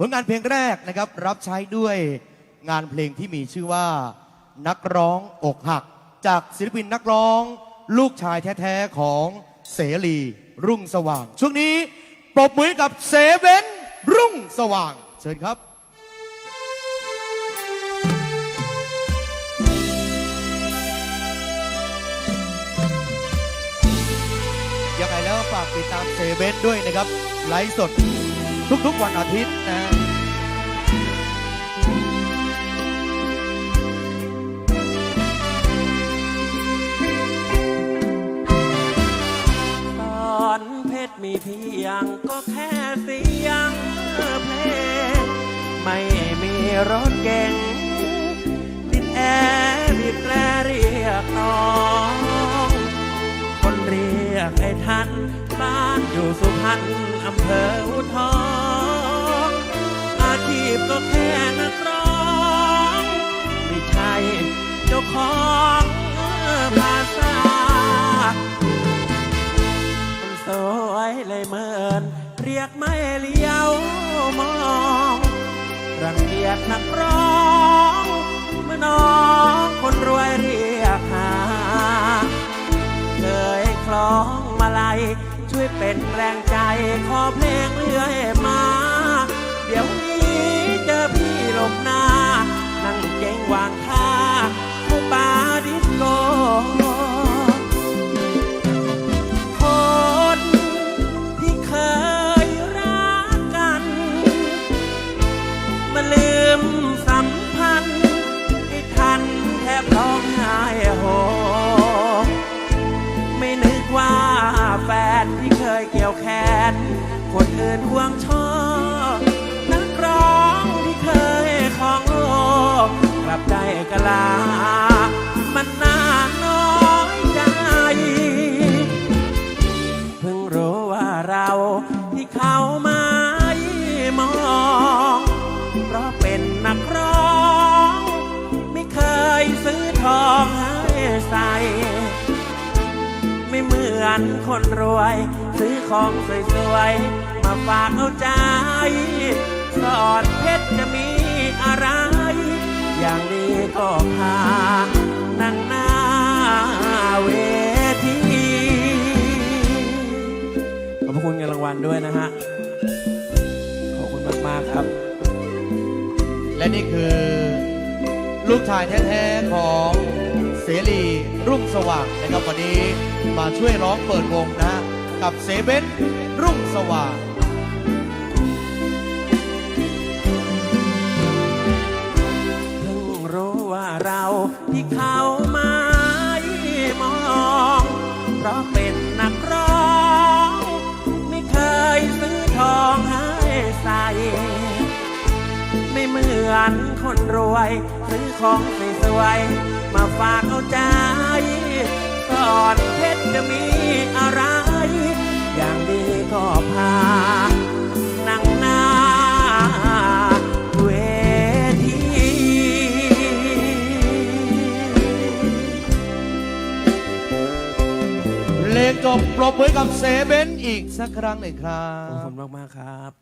ผลงานเพลงแรกนะครับ รับใช้ด้วยงานเพลงที่มีชื่อว่า นักร้องอกหัก จากศิลปินนักร้อง ลูกชายแท้ๆของเสรี รุ่งสว่าง ช่วงนี้ปรบมือกับเสเว่นรุ่งสว่าง เชิญครับยังไงแล้วฝากติดตามเซเว่นด้วยนะครับ ไลฟ์สด ทุกๆวันอาทิตย์นะตอนเพชรมีเพียงก็แค่เสียงเพลง ไม่มีรถเก่ง ติดแอร์บีบแตรเรียกน้องคนเรียกไอ้ทันบ้านอยู่สุพรรณอำเภออุทอง พก็แค่นักร้อง ไม่ใช่เจ้าของภาษาคนสวยเลยเมิน เรียกไม่เลี้ยวมองรังเกียจนักร้องเมื่อน้องคนรวยเรียกหาเคยคล้องมาลัยช่วยเป็นแรงใจขอเพลงเรื่อยมา เดี๋ยวนี้ มาลืมสัมพันธ์ให้ทันแทบร้องไห้โฮไม่นึกว่าแฟนที่เคยเกี่ยวแขน คนอื่นห่วงชอบนักร้องที่เคยของโลกกลับได้กะลา มันน่าน้อยใจ เพิ่งรู้ว่าเราที่เขาไม่มอง เพราะเป็นนักร้อง ไม่เคยซื้อทองให้ใส่ไม่เหมือนคนรวย ซื้อของสวยๆ มาฝากเอาใจสอนเพชรจะมีอะไร อย่างดีก็พานั่งหน้าเวทีขอบคุณเงินรางวัลด้วยนะฮะ ขอบคุณมาก ๆ ครับ และนี่คือ ลูกชายแท้ๆของเสรีรุ่งสว่างนะครับวันนี้มาช่วยร้องเปิดวงนะกับเซเว่นรุ่งสว่างเพิ่งรู้ว่าเราที่เขาไม่มอง เพราะเป็นนักร้อง ไม่เคยซื้อทองให้ใส่ ไม่เหมือนคนรวยซื้อของสวยๆมาฝากเอาใจสอนเพชรจะมีอะไร อย่างดีก็พานั่งหน้าเวทีเพลงจบปรบมือกับเซเว่นอีกสักครั้งหนึ่งครัขอบบคุณมากๆครับ